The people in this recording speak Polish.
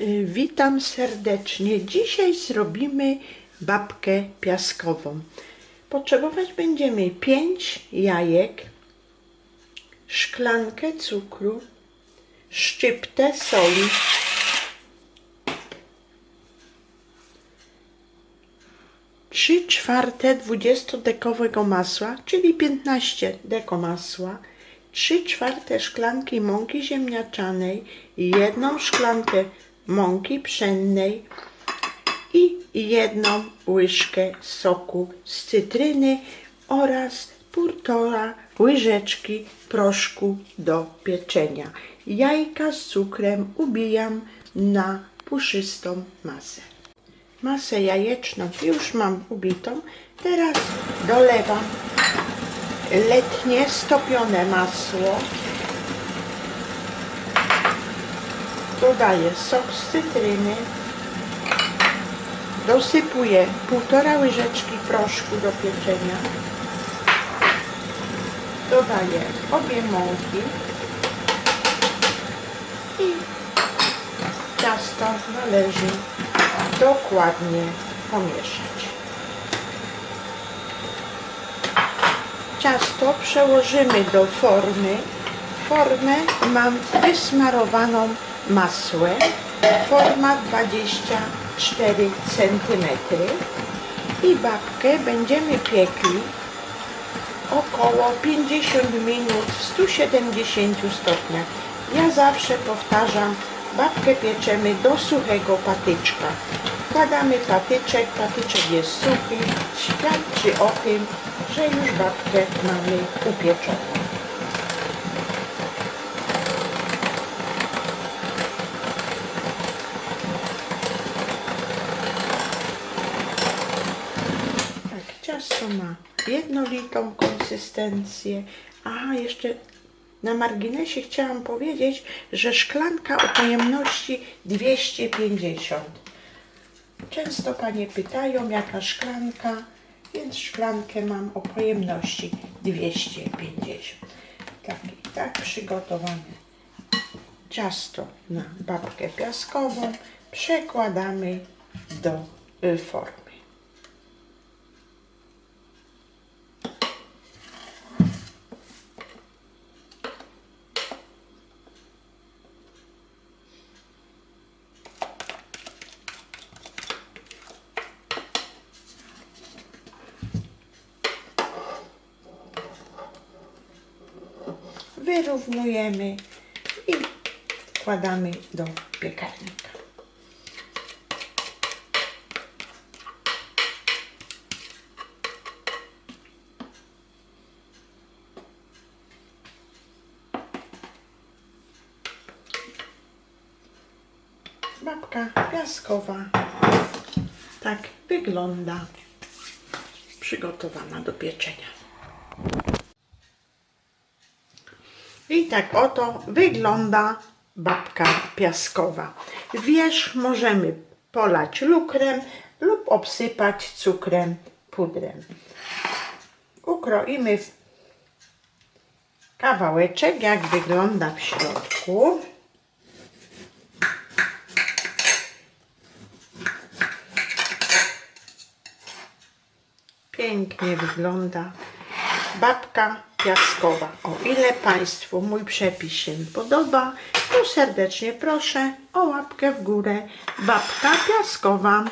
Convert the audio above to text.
Y, Witam serdecznie. Dzisiaj zrobimy babkę piaskową. Potrzebować będziemy 5 jajek, szklankę cukru, szczyptę soli, trzy czwarte 20-dekowego masła, czyli 15 deko masła, 3 czwarte szklanki mąki ziemniaczanej, jedną szklankę mąki pszennej i jedną łyżkę soku z cytryny oraz półtora łyżeczki proszku do pieczenia. Jajka z cukrem ubijam na puszystą masę. Masę jajeczną już mam ubitą. Teraz dolewam letnie stopione masło. Dodaję sok z cytryny. Dosypuję półtora łyżeczki proszku do pieczenia. Dodaję obie mąki i ciasto należy dokładnie pomieszać. Ciasto przełożymy do formy. Formę mam wysmarowaną masłem. Forma 24 cm. I babkę będziemy piekli około 50 minut w 170 stopniach. Ja zawsze powtarzam, babkę pieczemy do suchego patyczka. Wkładamy patyczek, patyczek jest suchy, świadczy o tym, że już babkę mamy upieczoną. Ciasto ma jednolitą konsystencję. A jeszcze na marginesie chciałam powiedzieć, że szklanka o pojemności 250. Często panie pytają, jaka szklanka, więc szklankę mam o pojemności 250. Tak i tak przygotowane ciasto na babkę piaskową przekładamy do y, formy. Wyrównujemy i wkładamy do piekarnika. Babka piaskowa tak wygląda przygotowana do pieczenia. I tak oto wygląda babka piaskowa. Wierzch możemy polać lukrem lub obsypać cukrem, pudrem. Ukroimy kawałeczek, jak wygląda w środku. Pięknie wygląda babka piaskowa. O ile Państwu mój przepis się podoba, to serdecznie proszę o łapkę w górę. Babka piaskowa.